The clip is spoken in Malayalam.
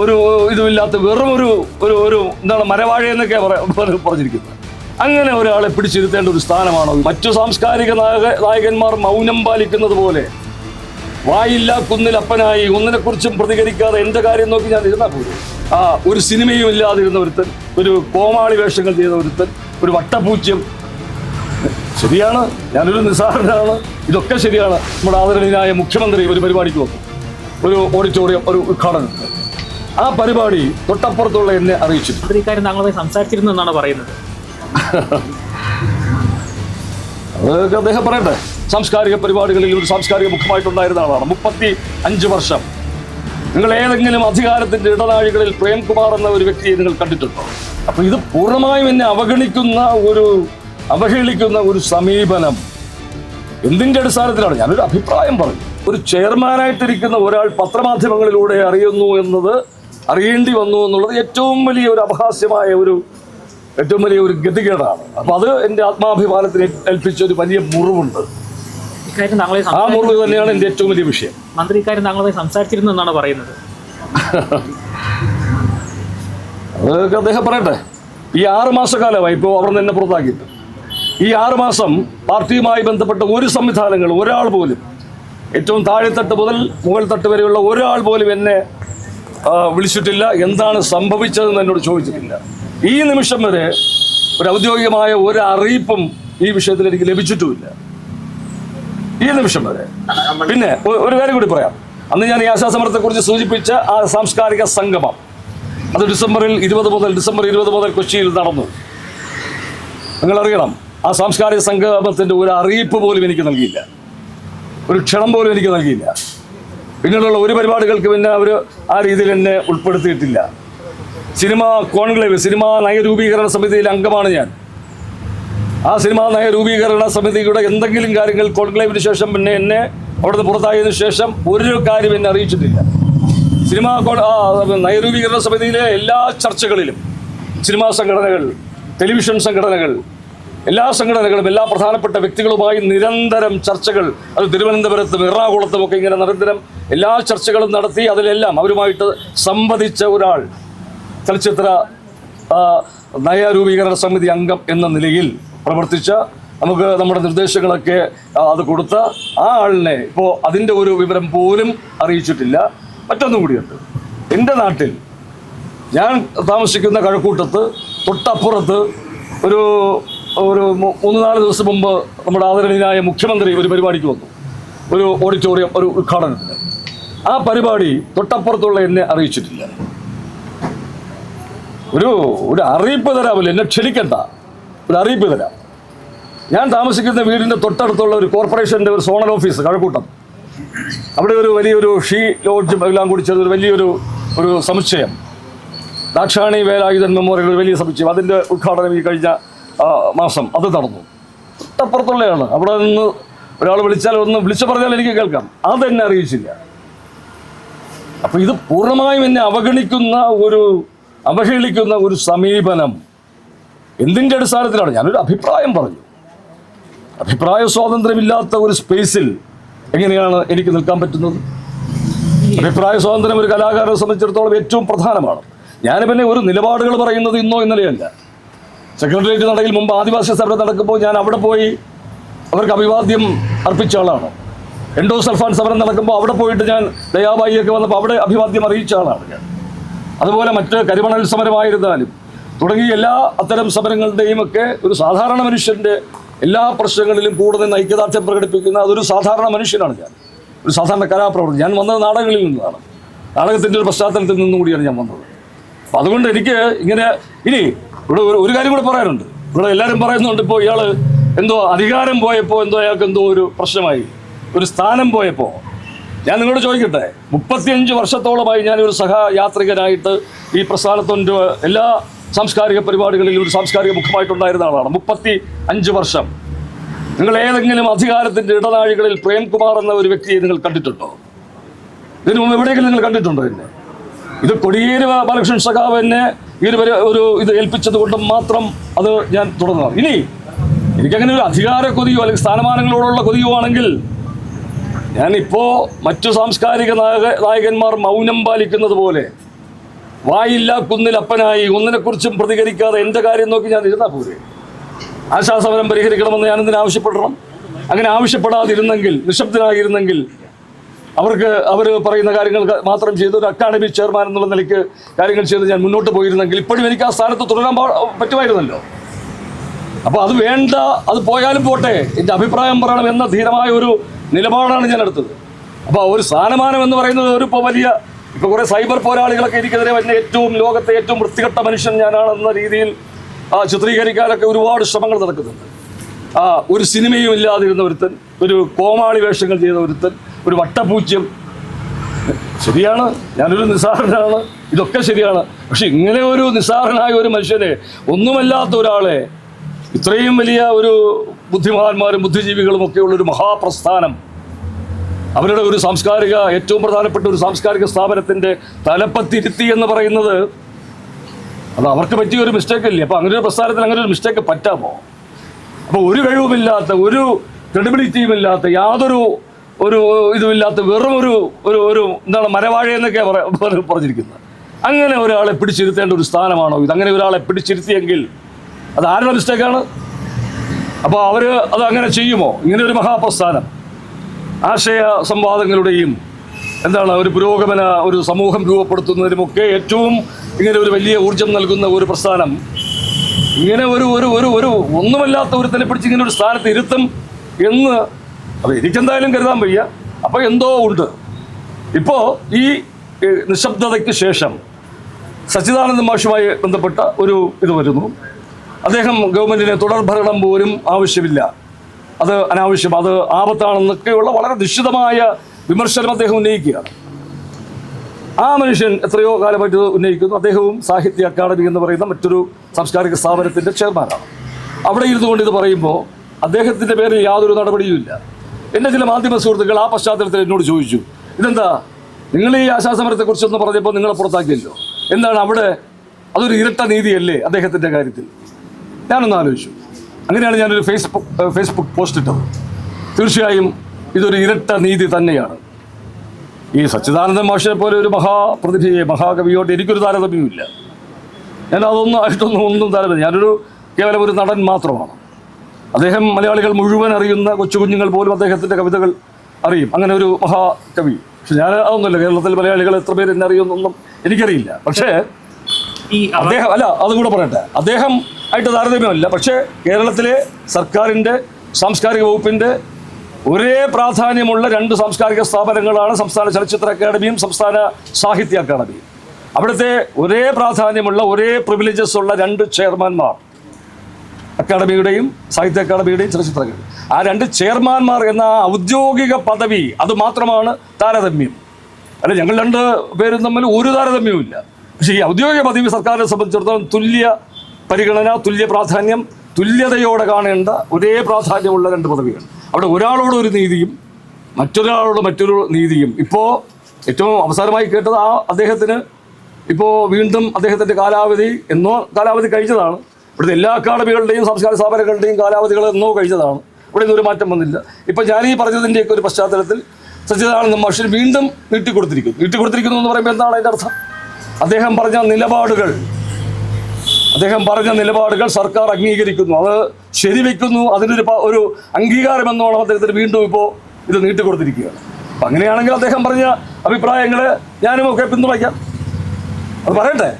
ഒരു ഇതുമില്ലാത്ത വെറും ഒരു ഒരു ഒരു എന്താണ് മരവാഴ എന്നൊക്കെ പറഞ്ഞിരിക്കുന്നത്. അങ്ങനെ ഒരാളെ പിടിച്ചിരുത്തേണ്ട ഒരു സ്ഥാനമാണോ മറ്റു സാംസ്കാരിക നായക നായകന്മാർ മൗനം പാലിക്കുന്നത് പോലെ വായില്ല കുന്നിലപ്പനായി ഒന്നിനെക്കുറിച്ചും ഒന്നിനെ കുറിച്ചും പ്രതികരിക്കാതെ എന്റെ കാര്യം നോക്കി ഞാൻ ഇരുന്നാൽ പോലും ആ ഒരു സിനിമയും ഇല്ലാതിരുന്ന ഒരുത്തൻ ഒരു കോമാളി വേഷങ്ങൾ ചെയ്ത ഒരുത്തൻ ഒരു വട്ടപൂജ്യം. ശരിയാണ് ഞാനൊരു നിസ്സാരനാണ് ഇതൊക്കെ ശരിയാണ്. നമ്മുടെ ആദരണീയനായ മുഖ്യമന്ത്രി ഒരു പരിപാടിക്ക് വന്നു. ഒരു ഓഡിറ്റോറിയം ഒരു ഉദ്ഘാടനം. ആ പരിപാടി തൊട്ടപ്പുറത്തുള്ള എന്നെ അറിയിച്ചു സംസാരിച്ചിരുന്നാണ് ഇക്കാര്യം താങ്കളുമായി സംസാരിച്ചിരുന്നു എന്നാണ് പറയുന്നത്. അതൊക്കെ അദ്ദേഹം പറയട്ടെ. സാംസ്കാരിക പരിപാടികളിൽ ഒരു സാംസ്കാരിക മുഖമായിട്ടുണ്ടായിരുന്ന ആളാണ് മുപ്പത്തി അഞ്ച് വർഷം. നിങ്ങൾ ഏതെങ്കിലും അധികാരത്തിന്റെ ഇടനാഴികളിൽ പ്രേംകുമാർ എന്ന ഒരു വ്യക്തിയെ നിങ്ങൾ കണ്ടിട്ടുണ്ടോ? അപ്പൊ ഇത് പൂർണമായും എന്നെ അവഗണിക്കുന്ന ഒരു അവഹേളിക്കുന്ന ഒരു സമീപനം. എന്തിന്റെ അടിസ്ഥാനത്തിലാണ്? ഞാനൊരു അഭിപ്രായം പറഞ്ഞു. ഒരു ചെയർമാനായിട്ടിരിക്കുന്ന ഒരാൾ പത്രമാധ്യമങ്ങളിലൂടെ അറിയുന്നു എന്നത് അറിയേണ്ടി വന്നു എന്നുള്ളത് ഏറ്റവും വലിയ ഒരു അപഹാസ്യമായ ഒരു ഏറ്റവും വലിയ ഒരു ഗതികേടാണ്. അപ്പൊ അത് എന്റെ ആത്മാഭിമാനത്തിന് ഏൽപ്പിച്ച ഒരു വലിയ മുറിവുണ്ട്. ആ മുറിവ് തന്നെയാണ് എന്റെ ഏറ്റവും വലിയ വിഷയം. മന്ത്രി ഇക്കാര്യം താങ്കളുമായി സംസാരിച്ചിരുന്നു എന്നാണ് പറയുന്നത്. അതൊക്കെ അദ്ദേഹം പറയട്ടെ. ഈ ആറ് മാസക്കാലമായി ഇപ്പോൾ അവർ എന്നെ പുറത്താക്കിയിട്ട്. ഈ ആറ് മാസം പാർട്ടിയുമായി ബന്ധപ്പെട്ട ഒരു സംവിധാനങ്ങൾ ഒരാൾ പോലും ഏറ്റവും താഴെത്തട്ട് മുതൽ മുകൾ തട്ട് വരെയുള്ള ഒരാൾ പോലും എന്നെ വിളിച്ചിട്ടില്ല. എന്താണ് സംഭവിച്ചതെന്ന് എന്നോട് ചോദിച്ചിട്ടില്ല. ഈ നിമിഷം വരെ ഒരു ഔദ്യോഗികമായ ഒരു അറിയിപ്പും ഈ വിഷയത്തിൽ എനിക്ക് ലഭിച്ചിട്ടുമില്ല. ഈ നിമിഷം വരെ. പിന്നെ ഒരു കാര്യം കൂടി പറയാം. അന്ന് ഞാൻ ഈ ആശാസമരത്തെക്കുറിച്ച് സൂചിപ്പിച്ച ആ സാംസ്കാരിക സംഗമം. അത് ഡിസംബറിൽ ഇരുപത് മുതൽ ഡിസംബർ ഇരുപത് മുതൽ കൊച്ചിയിൽ നടന്നു. നിങ്ങളറിയണം ആ സാംസ്കാരിക സംഗമത്തിന്റെ ഒരു അറിയിപ്പ് പോലും എനിക്ക് നൽകിയില്ല. ഒരു ക്ഷണം പോലും എനിക്ക് നൽകിയില്ല. പിന്നീടുള്ള ഒരു പരിപാടികൾക്ക് പിന്നെ അവർ ആ രീതിയിൽ എന്നെ ഉൾപ്പെടുത്തിയിട്ടില്ല. സിനിമ കോൺക്ലേവ് സിനിമാ നയരൂപീകരണ സമിതിയിലെ അംഗമാണ് ഞാൻ. ആ സിനിമാ നയരൂപീകരണ സമിതിയുടെ എന്തെങ്കിലും കാര്യങ്ങൾ കോൺക്ലേവിന് ശേഷം പിന്നെ എന്നെ അവിടുന്ന് പുറത്തായതിനു ശേഷം ഒരു കാര്യം എന്നെ അറിയിച്ചിട്ടില്ല. സിനിമാ നയരൂപീകരണ സമിതിയിലെ എല്ലാ ചർച്ചകളിലും സിനിമാ സംഘടനകൾ ടെലിവിഷൻ സംഘടനകൾ എല്ലാ സംഘടനകളും എല്ലാ പ്രധാനപ്പെട്ട വ്യക്തികളുമായി നിരന്തരം ചർച്ചകൾ. അത് തിരുവനന്തപുരത്തും എറണാകുളത്തും ഒക്കെ ഇങ്ങനെ നിരന്തരം എല്ലാ ചർച്ചകളും നടത്തി അതിലെല്ലാം അവരുമായിട്ട് സംവദിച്ച ഒരാൾ. ചലച്ചിത്ര നയരൂപീകരണ സമിതി അംഗം എന്ന നിലയിൽ പ്രവർത്തിച്ച നമുക്ക് നമ്മുടെ നിർദ്ദേശങ്ങളൊക്കെ അത് കൊടുത്ത ആ ആളിനെ ഇപ്പോൾ അതിന്റെ ഒരു വിവരം പോലും അറിയിച്ചിട്ടില്ല. മറ്റൊന്നും കൂടിയുണ്ട്. എന്റെ നാട്ടിൽ ഞാൻ താമസിക്കുന്ന കഴക്കൂട്ടത്ത് തൊട്ടപ്പുറത്ത് ഒരു ഒരു മൂന്ന് നാല് ദിവസം മുമ്പ് നമ്മുടെ ആദരണീയനായ മുഖ്യമന്ത്രി ഒരു പരിപാടിക്ക് വന്നു. ഒരു ഓഡിറ്റോറിയം ഒരു ഉദ്ഘാടനത്തിന്. ആ പരിപാടി തൊട്ടപ്പുറത്തുള്ള എന്നെ അറിയിച്ചിട്ടില്ല. ഒരു ഒരു അറിയിപ്പ് തരാമല്ലോ എന്നെ ക്ഷണിക്കണ്ട. ഒരു അറിയിപ്പ് തരാം. ഞാൻ താമസിക്കുന്ന വീടിന്റെ തൊട്ടടുത്തുള്ള ഒരു കോർപ്പറേഷന്റെ ഒരു സോണൽ ഓഫീസ് കഴക്കൂട്ടം. അവിടെ ഒരു വലിയൊരു ഷീ ലോഡ്ജും എല്ലാം കൂടി ചേർന്ന് ഒരു വലിയൊരു ഒരു സമുച്ചയം. ദാക്ഷാണി വേലായുധൻ മെമ്മോറിയൽ ഒരു വലിയ സമുച്ചയം. അതിന്റെ ഉദ്ഘാടനം ഈ കഴിഞ്ഞ മാസം അത് നടന്നു. തൊട്ടപ്പുറത്തുള്ളതാണ് അവിടെ നിന്ന് ഒരാൾ വിളിച്ചാൽ ഒന്ന് വിളിച്ചു പറഞ്ഞാൽ എനിക്ക് കേൾക്കാം. അതെന്നെ അറിയിച്ചില്ല. അപ്പൊ ഇത് പൂർണമായും എന്നെ അവഗണിക്കുന്ന ഒരു അവഹേളിക്കുന്ന ഒരു സമീപനം എന്തിന്റെ അടിസ്ഥാനത്തിലാണ്? ഞാനൊരു അഭിപ്രായം പറഞ്ഞു. അഭിപ്രായ സ്വാതന്ത്ര്യമില്ലാത്ത ഒരു സ്പേസിൽ എങ്ങനെയാണ് എനിക്ക് നിൽക്കാൻ പറ്റുന്നത്? അഭിപ്രായ സ്വാതന്ത്ര്യം ഒരു കലാകാരനെ സംബന്ധിച്ചിടത്തോളം ഏറ്റവും പ്രധാനമാണ്. ഞാൻ പിന്നെ ഒരു നിലപാടുകൾ പറയുന്നത് ഇന്നോ ഇന്നലെയല്ല സെക്രട്ടേറിയറ്റ് നടയിൽ മുമ്പ് ആദിവാസി സഭ നടക്കുമ്പോൾ ഞാൻ അവിടെ പോയി അവർക്ക് അഭിവാദ്യം അർപ്പിച്ച ആളാണ്. എൻഡോ സൽഫാൻ സമരം നടക്കുമ്പോൾ അവിടെ പോയിട്ട് ഞാൻ ദയാബായിയൊക്കെ വന്നപ്പോൾ അവിടെ അഭിവാദ്യം അറിയിച്ച ആളാണ് ഞാൻ. അതുപോലെ മറ്റ് കരിമണൽ സമരമായിരുന്നാലും തുടങ്ങി എല്ലാ അത്തരം സമരങ്ങളുടെയും ഒക്കെ ഒരു സാധാരണ മനുഷ്യന്റെ എല്ലാ പ്രശ്നങ്ങളിലും കൂടുതൽ ഐക്യദാർഢ്യം പ്രകടിപ്പിക്കുന്ന അതൊരു സാധാരണ മനുഷ്യനാണ് ഞാൻ. ഒരു സാധാരണ കലാപ്രവർത്തകൻ. ഞാൻ വന്നത് നാടകങ്ങളിൽ നിന്നാണ്. നാടകത്തിന്റെ ഒരു പശ്ചാത്തലത്തിൽ നിന്നും കൂടിയാണ് ഞാൻ വന്നത്. അപ്പം അതുകൊണ്ട് എനിക്ക് ഇങ്ങനെ ഇനി ഇവിടെ ഒരു കാര്യം കൂടെ പറയാനുണ്ട്. ഇവിടെ എല്ലാവരും പറയുന്നുണ്ട് ഇപ്പോൾ ഇയാൾ എന്തോ അധികാരം പോയപ്പോൾ എന്തോ അയാൾക്ക് എന്തോ ഒരു പ്രശ്നമായി. ഒരു സ്ഥാനം പോയപ്പോൾ ഞാൻ നിങ്ങളോട് ചോദിക്കട്ടെ മുപ്പത്തിയഞ്ച് വർഷത്തോളമായി ഞാൻ ഒരു സഹയാത്രികനായിട്ട് ഈ പ്രസ്ഥാനത്തിന്റെ എല്ലാ സാംസ്കാരിക പരിപാടികളിൽ ഒരു സാംസ്കാരിക മുഖമായിട്ടുണ്ടായിരുന്ന ആളാണ്. മുപ്പത്തി അഞ്ച് വർഷം. നിങ്ങൾ ഏതെങ്കിലും അധികാരത്തിന്റെ ഇടനാഴികളിൽ പ്രേംകുമാർ എന്ന ഒരു വ്യക്തിയെ നിങ്ങൾ കണ്ടിട്ടുണ്ടോ? ഇതിനു മുമ്പ് എവിടെയെങ്കിലും നിങ്ങൾ കണ്ടിട്ടുണ്ടോ എന്നെ? ഇത് കൊടിയേരി ബാലകൃഷ്ണൻ സഖാവ് എന്നെ ഇതുവരെ ഒരു ഇത് ഏൽപ്പിച്ചത് കൊണ്ട് മാത്രം അത് ഞാൻ തുടർന്നതാണ്. ഇനി എനിക്കങ്ങനെ ഒരു അധികാര കൊതിയോ അല്ലെങ്കിൽ സ്ഥാനമാനങ്ങളോടുള്ള കൊതിയോ ആണെങ്കിൽ ഞാനിപ്പോൾ മറ്റു സാംസ്കാരിക നായക നായകന്മാർ മൗനം പാലിക്കുന്നത് പോലെ വായില്ല കുന്നിൽ അപ്പനായി ഒന്നിനെ പ്രതികരിക്കാതെ എന്റെ കാര്യം നോക്കി ഞാൻ ഇരുന്നാൽ പോരെ. ആശാസമരം പരിഹരിക്കണമെന്ന് ഞാൻ ആവശ്യപ്പെടണം അങ്ങനെ ആവശ്യപ്പെടാതിരുന്നെങ്കിൽ നിശബ്ദനായിരുന്നെങ്കിൽ അവർക്ക് അവർ പറയുന്ന കാര്യങ്ങൾ മാത്രം ചെയ്ത് ഒരു അക്കാഡമി ചെയർമാൻ എന്നുള്ള നിലയ്ക്ക് കാര്യങ്ങൾ ചെയ്ത് ഞാൻ മുന്നോട്ട് പോയിരുന്നെങ്കിൽ ഇപ്പോഴും എനിക്ക് ആ സ്ഥാനത്ത് തുടരാൻ പറ്റുമായിരുന്നല്ലോ. അപ്പോൾ അത് വേണ്ട അത് പോയാലും പോട്ടെ എന്റെ അഭിപ്രായം പറയണം എന്ന ധീരമായ ഒരു നിലപാടാണ് ഞാൻ എടുത്തത്. അപ്പോൾ ഒരു സ്ഥാനമാനം എന്ന് പറയുന്നത് ഒരു ഇപ്പോൾ വലിയ ഇപ്പോൾ കുറേ സൈബർ പോരാളികളൊക്കെ എനിക്കെതിരെ വരുന്ന ഏറ്റവും ലോകത്തെ ഏറ്റവും വൃത്തികെട്ട മനുഷ്യൻ ഞാനാണെന്ന രീതിയിൽ ചിത്രീകരിക്കാനൊക്കെ ഒരുപാട് ശ്രമങ്ങൾ നടക്കുന്നുണ്ട്. ആ ഒരു സിനിമയും ഇല്ലാതിരുന്ന ഒരുത്തൻ ഒരു കോമാളി വേഷങ്ങൾ ചെയ്ത ഒരുത്തൻ ഒരു വട്ടപൂജ്യം. ശരിയാണ്. ഞാനൊരു നിസ്സാരനാണ്. ഇതൊക്കെ ശരിയാണ്. പക്ഷെ ഇങ്ങനെ ഒരു നിസ്സാരനായ ഒരു മനുഷ്യനെ ഒന്നുമല്ലാത്ത ഒരാളെ ഇത്രയും വലിയ ഒരു ബുദ്ധിമാന്മാരും ബുദ്ധിജീവികളും ഒക്കെ ഉള്ള ഒരു മഹാപ്രസ്ഥാനം അവരുടെ ഒരു സാംസ്കാരിക ഏറ്റവും പ്രധാനപ്പെട്ട ഒരു സാംസ്കാരിക സ്ഥാപനത്തിന്റെ തലപ്പത്തിരുത്തി എന്ന് പറയുന്നത് അത് അവർക്ക് പറ്റിയ ഒരു മിസ്റ്റേക്ക് അല്ലേ? അപ്പോൾ അങ്ങനെ ഒരു പ്രസ്ഥാനത്തിന് അങ്ങനെ ഒരു മിസ്റ്റേക്ക് പറ്റാമോ? അപ്പോൾ ഒരു കഴിവുമില്ലാത്ത ഒരു ക്രെഡിബിലിറ്റിയും ഇല്ലാത്ത യാതൊരു ഒരു ഇതുമില്ലാത്ത വെറും ഒരു ഒരു ഒരു എന്താണ് മരവാഴ എന്നൊക്കെ പറഞ്ഞിരിക്കുന്നത്. അങ്ങനെ ഒരാളെ പിടിച്ചിരുത്തേണ്ട ഒരു സ്ഥാനമാണോ ഇത്? അങ്ങനെ ഒരാളെ പിടിച്ചിരുത്തിയെങ്കിൽ അത് ആരുടെ മിസ്റ്റേക്കാണ് അപ്പോൾ അവർ അത് അങ്ങനെ ചെയ്യുമോ? ഇങ്ങനെ ഒരു മഹാപ്രസ്ഥാനം. ആശയ സംവാദങ്ങളുടെയും എന്താണ് ഒരു പുരോഗമന ഒരു സമൂഹം രൂപപ്പെടുത്തുന്നതിനുമൊക്കെ ഏറ്റവും ഇങ്ങനെ ഒരു വലിയ ഊർജം നൽകുന്ന ഒരു പ്രസ്ഥാനം. ഇങ്ങനെ ഒരു ഒരു ഒരു ഒരു ഒന്നുമല്ലാത്ത ഒരു പിടിച്ച് ഇങ്ങനെ ഒരു സ്ഥാനത്ത് ഇരുത്തും എന്ന് അത് എനിക്കെന്തായാലും കരുതാൻ വയ്യ. അപ്പോൾ എന്തോ ഉണ്ട്. ഇപ്പോ ഈ നിശബ്ദതയ്ക്ക് ശേഷം സച്ചിദാനന്ദ മാഷുമായി ബന്ധപ്പെട്ട ഒരു ഇത് വരുന്നു. അദ്ദേഹം ഗവൺമെന്റിന് തുടർ ഭരണം പോലും ആവശ്യമില്ല. അത് അനാവശ്യം അത് ആപത്താണെന്നൊക്കെയുള്ള വളരെ നിശ്ചിതമായ വിമർശനം അദ്ദേഹം ഉന്നയിക്കുകയാണ്. ആ മനുഷ്യൻ എത്രയോ കാലമായിട്ട് ഉന്നയിക്കുന്നു. അദ്ദേഹവും സാഹിത്യ അക്കാദമി എന്ന് പറയുന്ന മറ്റൊരു സാംസ്കാരിക സ്ഥാപനത്തിന്റെ ചെയർമാനാണ്. അവിടെ ഇരുന്നുകൊണ്ട് ഇത് പറയുമ്പോൾ അദ്ദേഹത്തിന്റെ പേരിൽ യാതൊരു നടപടിയുമില്ല. എന്റെ ചില മാധ്യമ സുഹൃത്തുക്കൾ ആ പശ്ചാത്തലത്തിൽ എന്നോട് ചോദിച്ചു ഇതെന്താ? നിങ്ങൾ ഈ ആശാസമരത്തെക്കുറിച്ചൊന്ന് പറഞ്ഞപ്പോൾ നിങ്ങളെ പുറത്താക്കിയല്ലോ? എന്താണ് അവിടെ അതൊരു ഇരട്ട നീതിയല്ലേ അദ്ദേഹത്തിന്റെ കാര്യത്തിൽ? ഞാനൊന്ന് ആലോചിച്ചു. അങ്ങനെയാണ് ഞാനൊരു ഫേസ്ബുക്ക് ഫേസ്ബുക്ക് പോസ്റ്റ് ഇട്ടത്. തീർച്ചയായും ഇതൊരു ഇരട്ട നീതി തന്നെയാണ്. ഈ സച്ചിദാനന്ദ മാഷിനെ പോലെ ഒരു മഹാപ്രതിഭയെ മഹാകവിയോട്ട് എനിക്കൊരു താരതമ്യമില്ല ഞാൻ അതൊന്നും ആയിട്ടൊന്നും ഒന്നും താരതമ്യം ഞാനൊരു കേവലം ഒരു നടൻ മാത്രമാണ്. അദ്ദേഹം മലയാളികൾ മുഴുവൻ അറിയുന്ന കൊച്ചുകുഞ്ഞുങ്ങൾ പോലും അദ്ദേഹത്തിന്റെ കവിതകൾ അറിയും. അങ്ങനെ ഒരു മഹാകവി. പക്ഷെ ഞാൻ അതൊന്നുമില്ല കേരളത്തിൽ മലയാളികൾ എത്ര പേര് എന്നെ അറിയുമെന്നൊന്നും എനിക്കറിയില്ല. പക്ഷേ ഈ അദ്ദേഹം അല്ല അതും കൂടെ പറയട്ടെ. അദ്ദേഹം ആയിട്ട് താരതമ്യമല്ല. പക്ഷേ കേരളത്തിലെ സർക്കാരിന്റെ സാംസ്കാരിക വകുപ്പിന്റെ ഒരേ പ്രാധാന്യമുള്ള രണ്ട് സാംസ്കാരിക സ്ഥാപനങ്ങളാണ് സംസ്ഥാന ചലച്ചിത്ര അക്കാദമിയും സംസ്ഥാന സാഹിത്യ അക്കാദമിയും. അവിടുത്തെ ഒരേ പ്രാധാന്യമുള്ള ഒരേ പ്രിവിലേജസ് ഉള്ള രണ്ട് ചെയർമാൻമാർ. അക്കാദമിയുടെയും സാഹിത്യ അക്കാദമിയുടെയും ചലച്ചിത്ര അക്കാദമി ആ രണ്ട് ചെയർമാൻമാർ എന്ന ഔദ്യോഗിക പദവി അത് മാത്രമാണ് താരതമ്യം. അല്ല ഞങ്ങൾ രണ്ട് പേരും തമ്മിൽ ഒരു താരതമ്യവുമില്ല. പക്ഷേ ഈ ഔദ്യോഗിക പദവി സർക്കാരിനെ സംബന്ധിച്ചിടത്തോളം തുല്യ പരിഗണന തുല്യ പ്രാധാന്യം തുല്യതയോടെ കാണേണ്ട ഒരേ പ്രാധാന്യമുള്ള രണ്ട് പദവികൾ. അവിടെ ഒരാളോട് ഒരു നീതിയും മറ്റൊരാളോട് മറ്റൊരു നീതിയും. ഇപ്പോൾ ഏറ്റവും അവസാനമായി കേട്ടത് ആ അദ്ദേഹത്തിന് ഇപ്പോൾ വീണ്ടും അദ്ദേഹത്തിന്റെ കാലാവധി എന്നോ കാലാവധി കഴിച്ചതാണ് ഇവിടുത്തെ എല്ലാ അക്കാഡമികളുടെയും സംസ്കാര സ്ഥാപനങ്ങളുടെയും കാലാവധികൾ എന്നോ കഴിച്ചതാണ് ഇവിടെ ഇതൊരു മാറ്റം വന്നില്ല. ഇപ്പം ഈ പറഞ്ഞതിന്റെയൊക്കെ ഒരു പശ്ചാത്തലത്തിൽ സച്ചിദാനന്ദ മഹർഷി വീണ്ടും നീട്ടിക്കൊടുത്തിരിക്കുന്നു. നീട്ടിക്കൊടുത്തിരിക്കുന്നു എന്ന് പറയുമ്പോൾ എന്താണ് അതിന്റെ അർത്ഥം? അദ്ദേഹം പറഞ്ഞ നിലപാടുകൾ അദ്ദേഹം പറഞ്ഞ നിലപാടുകൾ സർക്കാർ അംഗീകരിക്കുന്നു. അത് ശരിവെക്കുന്നു. അതിനൊരു ഒരു അംഗീകാരം എന്നോണം അദ്ദേഹത്തിന് വീണ്ടും ഇപ്പോൾ ഇത് നീട്ടിക്കൊടുത്തിരിക്കുകയാണ്. അപ്പം അങ്ങനെയാണെങ്കിൽ അദ്ദേഹം പറഞ്ഞ അഭിപ്രായങ്ങൾ ഞാനും ഒക്കെ പിന്തുണയ്ക്കാം. അത് പറയട്ടെ?